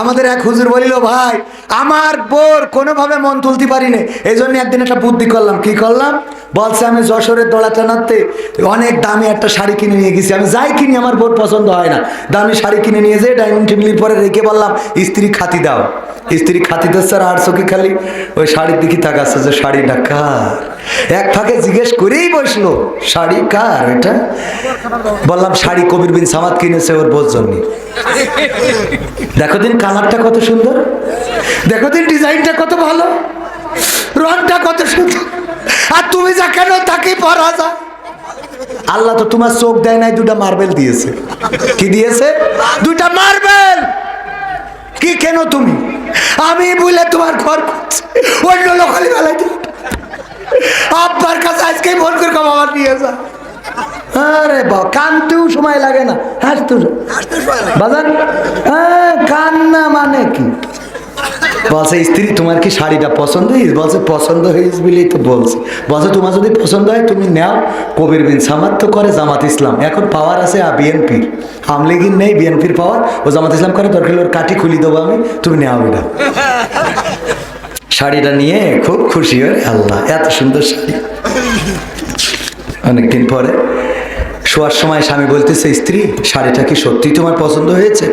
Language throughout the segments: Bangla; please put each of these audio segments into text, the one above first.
আমাদের এক হুজুর বলিল, ভাই, আমার বোর কোনোভাবে মন তুলতে পারি না এই জন্য একদিন একটা বুদ্ধি করলাম। কি করলাম? বলছে, আমি যশোরের দোলা টানাতে অনেক দামি একটা শাড়ি কিনে নিয়ে গেছি। আমি যাই কিনি, আমার বোর পছন্দ হয় না। দামি শাড়ি কিনে নিয়ে যেয়ে ডাইনিং টেবিলের পরে রেখে বললাম, স্ত্রী খাতি দাও। স্ত্রী খাতি দিচ্ছে আর চোখে খালি, ওই শাড়ির দিকে তাকাচ্ছে যে শাড়িটা কার? এক ফাঁকে জিজ্ঞেস করেই বসল, শাড়ি কার এটা? বললাম, শাড়ি কবির বিন সামাদ কিনেছে, ওর জন্য। দেখো দিন কালারটা কত সুন্দর। দেখো দিন ডিজাইনটা কত ভালো। রংটা কত সুন্দর। আর তুমি যা কেন তাকে পরা যা। আল্লাহ তো তোমার চোখ দেয় নাই, দুটা মার্বেল দিয়েছে। কি দিয়েছে? দুটা মার্বেল! কি কেন তুমি? আমি বলে তোমার ঘর অন্য লোকালি বেলায় আব্বার কাছে আজকে ফোন করে বাবা নিয়ে যা। আরে বা কানতেও সময় লাগে না। হাসতে বাজার হ্যাঁ কান্না মানে কি? বলছে, স্ত্রী, তোমার কি শাড়িটা পছন্দ হয়েছে? বলছে, পছন্দ হয়েছে বলেই তো বলছে। বলছে, তোমার যদি পছন্দ হয়, তুমি নাও। কবির বিন সামাদ তো করে জামাত ইসলাম। এখন পাওয়ার আছে বিএনপির। আমলিগির নেই, বিএনপির পাওয়ার ও জামাত ইসলাম করে দরকার ওর কাঠি খুলি দেবো আমি, তুমি নেও এটা। শাড়িটা নিয়ে খুব খুশি হয়ে, আল্লাহ, এত সুন্দর শাড়ি। অনেকদিন পরে শোয়ার সময় স্বামী বলতেছে, স্ত্রী, শাড়িটা কি সত্যি তোমার পছন্দ হয়েছে?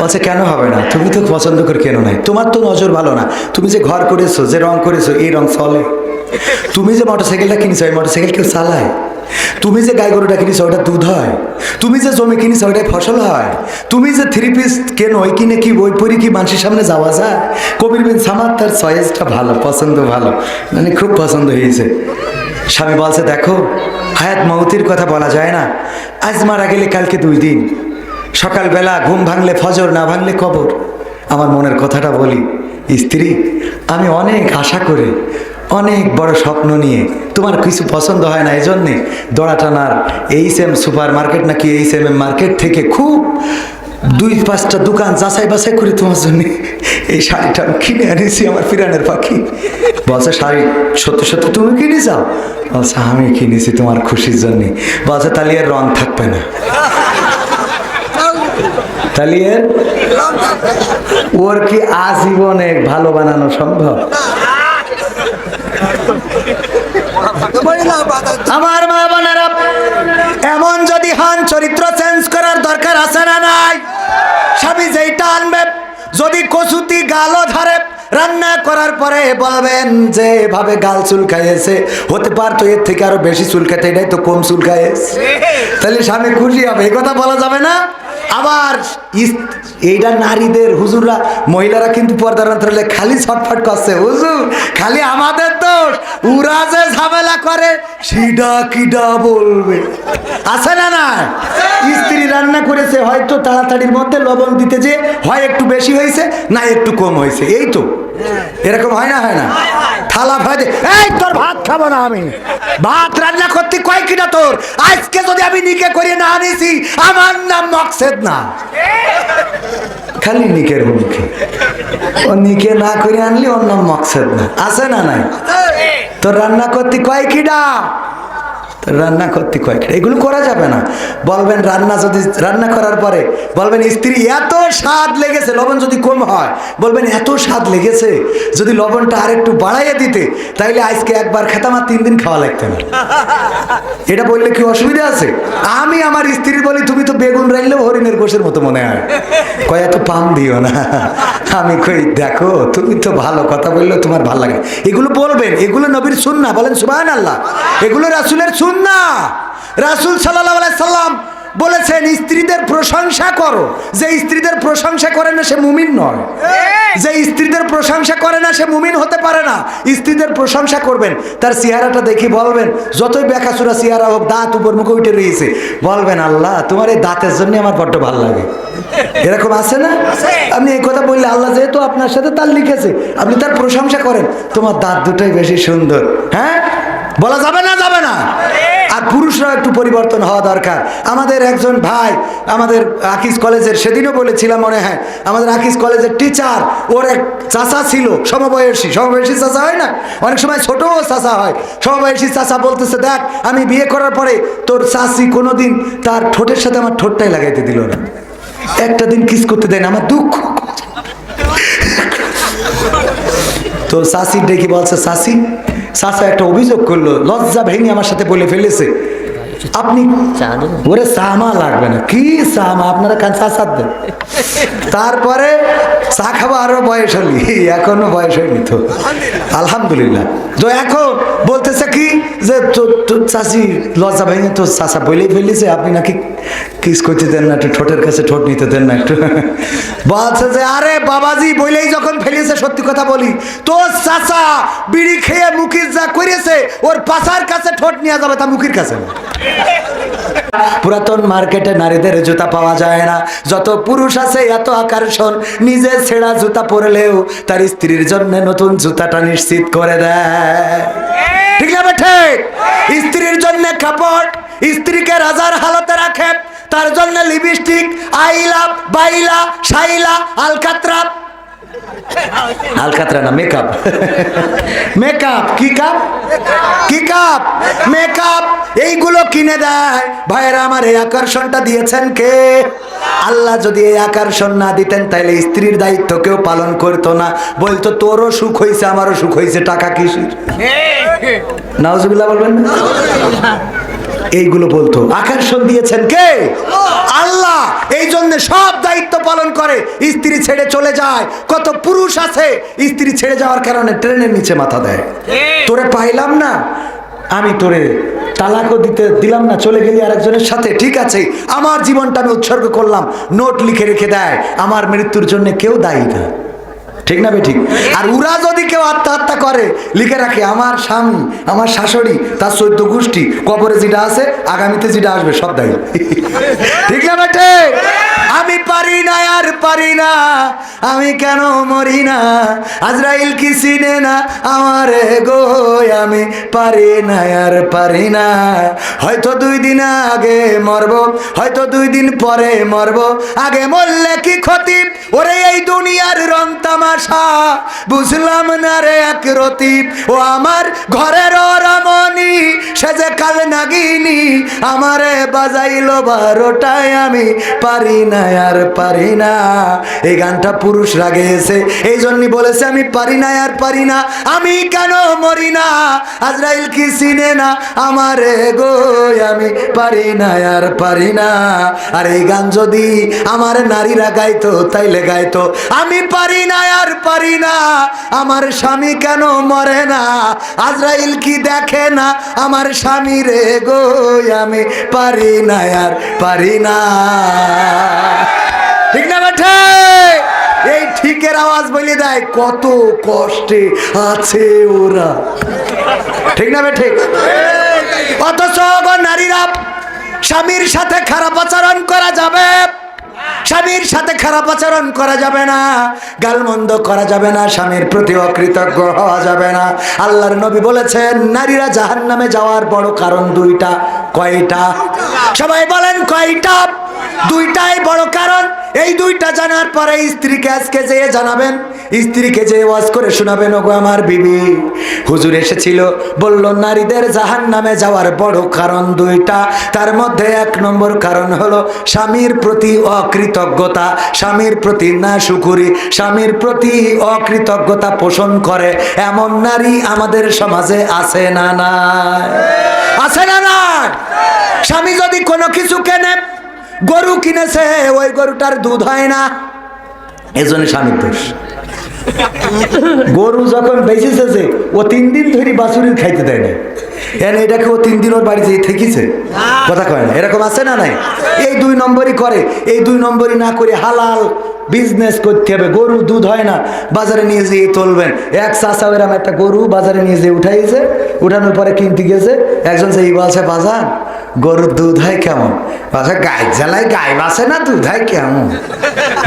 বলছে, কেন হবে না? তুমি তো পছন্দ করে কেন নাই? তোমার তো নজর ভালো না। তুমি যে ঘর করেছ, যে রং করেছ, এই রং চলে তুমি যে মোটরসাইকেলটা কিনেছো, এই মোটরসাইকেল কেউ চালায়? তুমি যে গাই গরুটা কিনেছো, ওটা দুধ হয়? তুমি যে জমি কিনেছো, ওটাই ফসল হয়? তুমি যে থ্রি পিস কেন, ওই কিনে কি বই পড়ি কি মানুষের সামনে যাওয়া যায়? কবির বিন সামাদ তার চয়েসটা ভালো, পছন্দ ভালো। মানে খুব পছন্দ হয়েছে। স্বামী বলছে, দেখো, হায়াত মৌতির কথা বলা যায় না। আজ মারা গেলে কালকে দুই দিন। সকালবেলা ঘুম ভাঙলে ফজর, না ভাঙলে কবর। আমার মনের কথাটা বলি, স্ত্রী, আমি অনেক আশা করে, অনেক বড় স্বপ্ন নিয়ে তোমার কিছু পছন্দ হয় না এই জন্যে দড়া টানার এইচ এম সুপার মার্কেট নাকি এইচ এম এম মার্কেট থেকে খুব দুই পাঁচটা দোকান যাচাই বাছাই করে তোমার জন্য এই শাড়িটা আমি কিনে এনেছি আমার পিরানের পাখি। বলছে, শাড়ি সত্যি সত্যি তুমি কিনে যাও। বলছে, আমি কিনেছি তোমার খুশির জন্যে। বলছে, তাহলে এর রং থাকবে না। তাহলে ওর কি আজীবনে ভালো বানানো সম্ভব? আমার মা বোনেরা, এমন যদি হন, চরিত্র চেঞ্জ করার দরকার আছে না নাই? স্বামী যেইটা আনবে, যদি কচুতি গালও ধরে, রান্না করার পরে বলবেন যে, এভাবে গাল চুল খাইয়েছে হতে পারতো এর থেকে আরও বেশি চুল খাইতে এটাই তো কম চুল খাইয়েছে তাহলে স্বামী খুশি হবে এই কথা বলা যাবে না? আবার এইটা নারীদের, হুজুররা, মহিলারা কিন্তু পর্দার খালি ছটফট করছে। হুজুর, খালি আমাদের দোষ। উরা সিডা কিডা বলবে। আছে না না স্ত্রী রান্না করেছে হয়তো তাড়াতাড়ির মধ্যে লবণ দিতে যে হয় একটু বেশি হয়েছে না একটু কম হয়েছে এই তো। এরকম হয় না হয় না? থালা ভাজে এই, তোর ভাত খাব না আমি। ভাত রান্না করতে কয় কিনা তোর? আজকে যদি আমি নিকে করে না আনিছি, আমার নাম মকসেদ না। খালি নিকের মুখে ও নিকে না করে আনলি ওর নাম মকসেদ না। আছে না নাই? তোর রান্না করতে কয় কিডা রান্না করতে কয় কিডা এগুলো করা যাবে না। বলবেন রান্না যদি রান্না করার পরে বলবেন স্ত্রী এত স্বাদ লেগেছে লবণ যদি কম হয়। বলবেন এত স্বাদ লেগেছে যদি লবণটা আর একটু বাড়াইয়ে দিতে তাইলে আজকে একবার খেতাম আর তিন দিন খাওয়া লাগতো না। এটা বললে কি অসুবিধা আছে? আমি আমার স্ত্রী বলি তুমি তো বেগুন রাইলেও হরিণের গোষের মতো মনে হয়। কয় এত পাম দিও না। আমি কই দেখো তুমি তো ভালো কথা বললেও তোমার ভালো লাগে এগুলো বলবেন এগুলো নবীর সুন্না বলেন সুবাহ আল্লাহ এগুলো রাসুলের সুন্না রাসুল সাল্লাহ সাল্লাম বলেছেন স্ত্রীদের প্রশংসা করো। যে স্ত্রীদের প্রশংসা করে না সে মুমিন নয়। যে স্ত্রীদের প্রশংসা করে না সে মুমিন হতে পারে না। স্ত্রীদের প্রশংসা করবেন। তার চেহারাটা দেখি বলবেন যতই বেকাচুরা চেহারা হোক দাঁত উপর মুখে উঠে রয়েছে। বলবেন আল্লাহ তোমার এই দাঁতের জন্য আমার বড্ড ভালো লাগে। এরকম আছে না? আপনি এই কথা বললে আল্লাহ যেহেতু আপনার সাথে তার লিখেছে আপনি তার প্রশংসা করেন তোমার দাঁত দুটোই বেশি সুন্দর। হ্যাঁ? বলা যাবে না যাবে না। আর পুরুষরা একটু পরিবর্তন হওয়া দরকার। আমাদের একজন ভাই, আমাদের আকিস কলেজের, সেদিনও বলেছিলাম মনে হয়, আমাদের আকিস কলেজের টিচার ওর এক চাষা ছিল, সমবয়সী। সমবয়সী চাষা হয় না? অনেক সময় ছোটও চাষা হয়। সমবয়সী চাষা বলতেছে, দেখ, আমি বিয়ে করার পরে তোর চাষি কোনোদিন তার ঠোঁটের সাথে আমার ঠোঁটটাই লাগাইতে দিল না। একটা দিন কিস করতে দেয় না, আমার দুঃখ। তো শাসির ডেকে বলছে শাসি চাষা একটা অভিযোগ করল লজ্জা ভেঙে আমার সাথে বলে ফেলেছে। আপনি? ওরে সামা লাগবে না। কি সামা? আপনারা কান চা দেন। তারপরে চা খাব আরও বয়স হলি। এখনও বয়স হয়নি তো। আলহামদুলিল্লাহ। তো এখন বলতেছে কি যে চাষি লজ্জা ভেঙে তো। চাষা বলেই ফেলেছে আপনি নাকি কিস করতে দেন না একটু ঠোঁটের কাছে ঠোঁট নিতে দেন না একটু। বলছে যে আরে বাবাজি বলেই যখন ফেলেছে সত্যি কথা বলি। তো চাষা বিড়ি খেয়ে মুখির যা করেছে ওর পাশার কাছে ঠোঁট নিয়ে যাবে তা মুখির কাছে পুরাতন মার্কেটে নারীদের জুতা পাওয়া যায় না। যত পুরুষ আছে, এত আকর্ষণ। নিজে ছেঁড়া জুতা পরলেও তার স্ত্রীর জন্য নতুন জুতাটা নিশ্চিত করে দেয়। ঠিক আছে ঠিক? স্ত্রীর জন্য কাপড়, স্ত্রীকে রাজার হালতে রাখে, তার জন্য লিপস্টিক আইলা বাইলা সাইলা আলকাত্রা। আলকাতরা না মেকআপ মেকআপ কি কাপ কি কাপ মেকআপ এইগুলো কিনে দেয়। ভাইয়েরা, আমার এই আকর্ষণটা দিয়েছেন কে? আল্লাহ যদি এই আকর্ষণ না দিতেন তাহলে স্ত্রীর দায়িত্ব কেউ পালন করতো না। বলতো, তোরও সুখ হয়েছে আমারও সুখ হয়েছে টাকা কিসির? নাউজুবিল্লাহ বলবেন এইগুলো বলতো। আকর্ষণ দিয়েছেন কে? আল্লাহ এই জন্য সব দায়িত্ব পালন করে স্ত্রী ছেড়ে চলে যায়। কত পুরুষ আছে স্ত্রী ছেড়ে যাওয়ার কারণে ট্রেনের নিচে মাথা দেয়। তোরে পাইলাম না আমি তোরে তালাকও দিতে দিলাম না চলে গেলি আরেকজনের সাথে ঠিক আছে। আমার জীবনটা আমি উৎসর্গ করলাম নোট লিখে রেখে দেয় আমার মৃত্যুর জন্য কেউ দায়ী না। ঠিক না ঠিক? আর উরা যদি কেউ আত্মহত্যা করে, লিখে রাখে, আমার স্বামী, আমার শাশুড়ি, তার চৈদ্য গোষ্ঠী, কবরে যেটা আছে, আগামীতে যেটা আসবে, সব দায়ী। ঠিক না আমি পারি না, আর পারি না। আমি কেন মরি না? আজরাইল কি চিনে না আমার গো? আমি পারি না, আর পারি না। হয়তো দুই দিন আগে মরব, হয়তো দুই দিন পরে মরব। আগে মরলে কি ক্ষতি? ওরে এই দুনিয়ার রং তামাশা। বুঝলাম না রে এক রতি ও আমার ঘরের রমণী, সে যে কাল নাগিনি। আমারে বাজাইলো বারোটায়, আমি পারি না আর পারি না। এই গানটা পুরুষ রাগে এসে এই জন্যই বলেছে, আমি পারি না আর পারি না। আমি কেন মরি না? আজরাইল কি চিনে না আমারে গো? আমি পারি না আর পারি না। আর এই গান যদি আমার নারীরা গাইতো, তাইলে গাইতো, আমি পারি না আর পারি না। আমার স্বামী কেন মরে না? আজরাইল কি দেখে না আমার স্বামী রে গো? আমি পারি না আর পারি না। ঠিক না বেঠে এই ঠিকের আওয়াজ বলে দেয়, কত কষ্টে আছে ওরা। ঠিক না বেঠে অথচ নারীরা, স্বামীর সাথে খারাপ আচরণ করা যাবে। স্বামীর সাথে খারাপ আচরণ করা যাবে না, গালমন্দ করা যাবে না, স্বামীর প্রতি অকৃতজ্ঞ হওয়া যাবে না। আল্লাহর নবী বলেছেন, নারীরা জাহান নামে যাওয়ার বড় কারণ দুইটা। কয়টা? সবাই বলেন, কয়টা? দুইটাই বড় কারণ। এই দুইটা জানার পরে স্ত্রীকে আজকে যেয়ে জানাবেন। স্ত্রীকে যে ওয়াজ করে শোনাবেন, ওগো আমার বিবি। হুজুর এসেছিল, বলল, নারীদের জাহান নামে যাওয়ার বড় কারণ দুইটা। তার মধ্যে এক নম্বর কারণ হলো স্বামীর প্রতি অকৃতজ্ঞতা। স্বামীর প্রতি না শুকুরি স্বামীর প্রতি অকৃতজ্ঞতা পোষণ করে। এমন নারী আমাদের সমাজে আছে না না আছে না না স্বামী যদি কোনো কিছু কেনে গরু কিনেছে, ওই গরুটার দুধ হয় না। এজন্য স্বামীর দোষ। গরু যখন বেঁচেছে ও তিন দিন ধরে বাছুরির খাইতে দেয় এটাকে ও তিন দিন ওর বাড়িতে থেকেছে কথা কয় না, এরকম আছে না নাই? এই দুই নম্বরই করে, এই দুই নম্বরই না করে হালাল বিজনেস করতে হবে। গরু দুধ হয় না, বাজারে নিয়ে যেয়ে তুলবেন। এক চাষা এরম একটা গরু বাজারে নিয়ে যেয়ে উঠাইছে, উঠানোর পরে কিনতে গেছে একজন সেই বলছে বাজার গরুর দুধ হয় কেমন? বাসা গায়ে জ্বালায় গায়ে বাসে না দুধ হয় কেমন?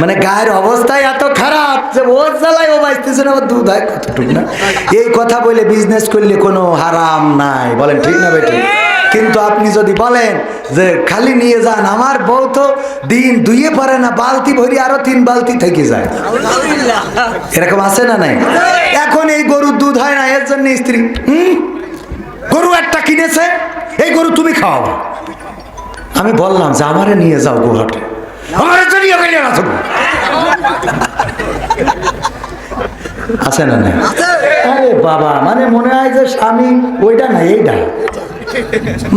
মানে গায়ের অবস্থাই এত খারাপ যে ওর জ্বালায় ও বাঁচতেছে না ওর দুধ হয় কতটুকু না? এই কথা বলে বিজনেস করলে কোনো হারাম নাই বলেন ঠিক না বেটি কিন্তু আপনি যদি বলেন যে খালি নিয়ে যান আমার বউ তো দিন দুইয়ে পারে না বালতি ভরি আরও তিন বালতি থেকে যায়। এরকম আছে না নাই? এখন এই গরুর দুধ হয় না এর জন্য স্ত্রী হুম? গরু একটা কিনেছে এই গরু তুমি খাও। আমি বললাম যে আমারে নিয়ে যাও গুহাটে। আমার জন্য গেলে না আছে না নাই? বাবা মানে মনে হয় যে স্বামী ওইটা না, এইটা।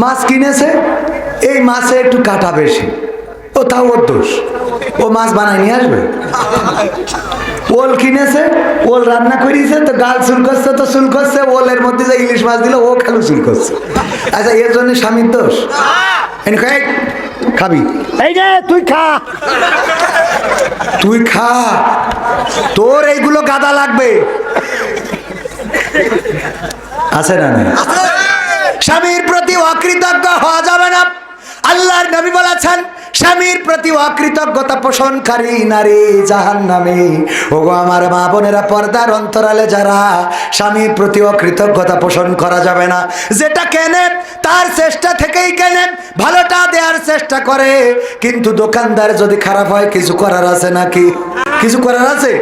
মাছ কিনেছে, এই মাছে একটু কাটা বেশি। ও তাও ওর দোষ। ও মাছ বানায় নিয়ে আসবে? ওল কিনেছে, ওল রান্না করিয়েছে, তো গাল চুল করছে, তো চুল করছে, ওলের মধ্যে যে ইলিশ মাছ দিল, ও খেলো চুল করছে। আচ্ছা এর জন্য স্বামীর দোষ? এনে খাই খাবি। এই যে তুই খা। তুই খা। তোর এইগুলো গাদা লাগবে। আছে না নাই? স্বামীর প্রতি অকৃতজ্ঞ হওয়া যাবে না। আল্লাহর নবী বলেছেন স্বামীর প্রতি অকৃতজ্ঞতা পোষণকারী নারী জাহান নামে ওগো আমার মা বোনেরা, পর্দার অন্তরালে যারা স্বামীর প্রতি অকৃতজ্ঞতা পোষণ করা যাবে না, যেটা কেনে তার চেষ্টা থেকেই কেনে ভালোটা দেওয়ার চেষ্টা করে। কিন্তু দোকানদার যদি খারাপ হয়, কিছু করার আছে নাকি? কিছু করার আছে?